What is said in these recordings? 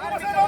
¡Vamos, vamos!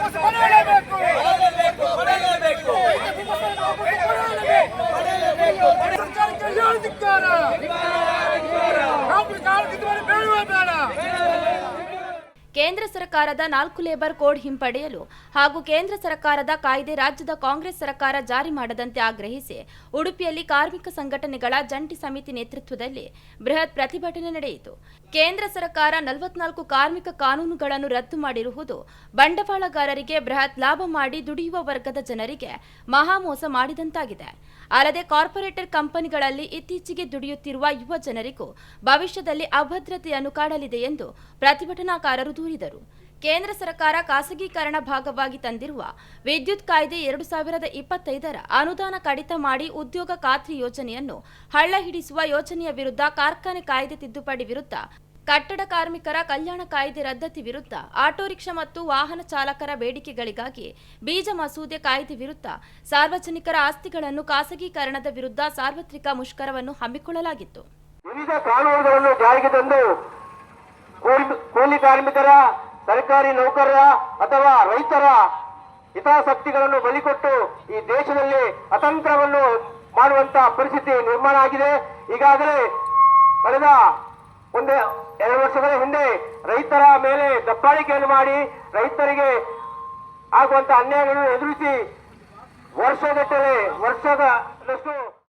ಕೇಂದ್ರ ಸರ್ಕಾರದ ನಾಲ್ಕು ಲೇಬರ್ ಕೋಡ್ ಹಿಂಪಡೆಯಲು ಹಾಗೂ ಕೇಂದ್ರ ಸರ್ಕಾರದ ಕಾಯ್ದೆ ರಾಜ್ಯದ ಕಾಂಗ್ರೆಸ್ ಸರ್ಕಾರ ಜಾರಿ ಮಾಡದಂತೆ ಆಗ್ರಹಿಸಿ ಉಡುಪಿಯಲ್ಲಿ ಕಾರ್ಮಿಕ ಸಂಘಟನೆಗಳ ಜಂಟಿ ಸಮಿತಿ ನೇತೃತ್ವದಲ್ಲಿ ಬೃಹತ್ ಪ್ರತಿಭಟನೆ ನಡೆಯಿತು. ಕೇಂದ್ರ ಸರ್ಕಾರ ನಲವತ್ನಾಲ್ಕು ಕಾರ್ಮಿಕ ಕಾನೂನುಗಳನ್ನು ರದ್ದು ಮಾಡಿರುವುದು ಬಂಡವಾಳಗಾರರಿಗೆ ಬೃಹತ್ ಲಾಭ ಮಾಡಿ ದುಡಿಯುವ ವರ್ಗದ ಜನರಿಗೆ ಮಹಾಮೋಸ ಮಾಡಿದಂತಾಗಿದೆ. ಅಲ್ಲದೆ ಕಾರ್ಪೊರೇಟರ್ ಕಂಪನಿಗಳಲ್ಲಿ ಇತ್ತೀಚೆಗೆ ದುಡಿಯುತ್ತಿರುವ ಯುವ ಜನರಿಗೂ ಭವಿಷ್ಯದಲ್ಲಿ ಅಭದ್ರತೆಯನ್ನು ಕಾಡಲಿದೆ ಎಂದು ಪ್ರತಿಭಟನಾಕಾರರು ದೂರಿದರು. ಕೇಂದ್ರ ಸರ್ಕಾರ ಖಾಸಗೀಕರಣ ಭಾಗವಾಗಿ ತಂದಿರುವ ವಿದ್ಯುತ್ ಕಾಯ್ದೆ ಎರಡು ಸಾವಿರದ ಇಪ್ಪತ್ತೈದರ ಅನುದಾನ ಕಡಿತ ಮಾಡಿ ಉದ್ಯೋಗ ಖಾತ್ರಿ ಯೋಜನೆಯನ್ನು ಹಳ್ಳ ಹಿಡಿಸುವ ಯೋಜನೆಯ ವಿರುದ್ಧ ಕಾರ್ಖಾನೆ ಕಾಯ್ದೆ ತಿದ್ದುಪಡಿ ವಿರುದ್ಧ ಕಟ್ಟಡ ಕಾರ್ಮಿಕರ ಕಲ್ಯಾಣ ಕಾಯ್ದೆ ರದ್ದತಿ ವಿರುದ್ಧ ಆಟೋ ರಿಕ್ಷಾ ಮತ್ತು ವಾಹನ ಚಾಲಕರ ಬೇಡಿಕೆಗಳಿಗಾಗಿ ಬೀಜ ಮಸೂದೆ ಕಾಯ್ದೆ ವಿರುದ್ಧ ಸಾರ್ವಜನಿಕರ ಆಸ್ತಿಗಳನ್ನು ಖಾಸಗೀಕರಣದ ವಿರುದ್ಧ ಸಾರ್ವತ್ರಿಕ ಮುಷ್ಕರವನ್ನು ಹಮ್ಮಿಕೊಳ್ಳಲಾಗಿತ್ತು. ಕೂಲಿ- ಕಾರ್ಮಿಕರ, ಸರ್ಕಾರಿ ನೌಕರರ ಅಥವಾ ರೈತರ ಹಿತಾಸಕ್ತಿಗಳನ್ನು ಬಲಿಕೊಟ್ಟು ಈ ದೇಶದಲ್ಲಿ ಅತಂತ್ರವನ್ನು ಮಾಡುವಂತ ಪರಿಸ್ಥಿತಿ ನಿರ್ಮಾಣ ಆಗಿದೆ. ಈಗಾಗಲೇ ಕಳೆದ ಒಂದು ಎರಡು ವರ್ಷಗಳ ಹಿಂದೆ ರೈತರ ಮೇಲೆ ದಬ್ಬಾಳಿಕೆಯನ್ನು ಮಾಡಿ ರೈತರಿಗೆ ಆಗುವಂತ ಅನ್ಯಾಯಗಳನ್ನು ಎದುರಿಸಿ ವರ್ಷಗಟ್ಟಲೆ ವರ್ಷದಷ್ಟು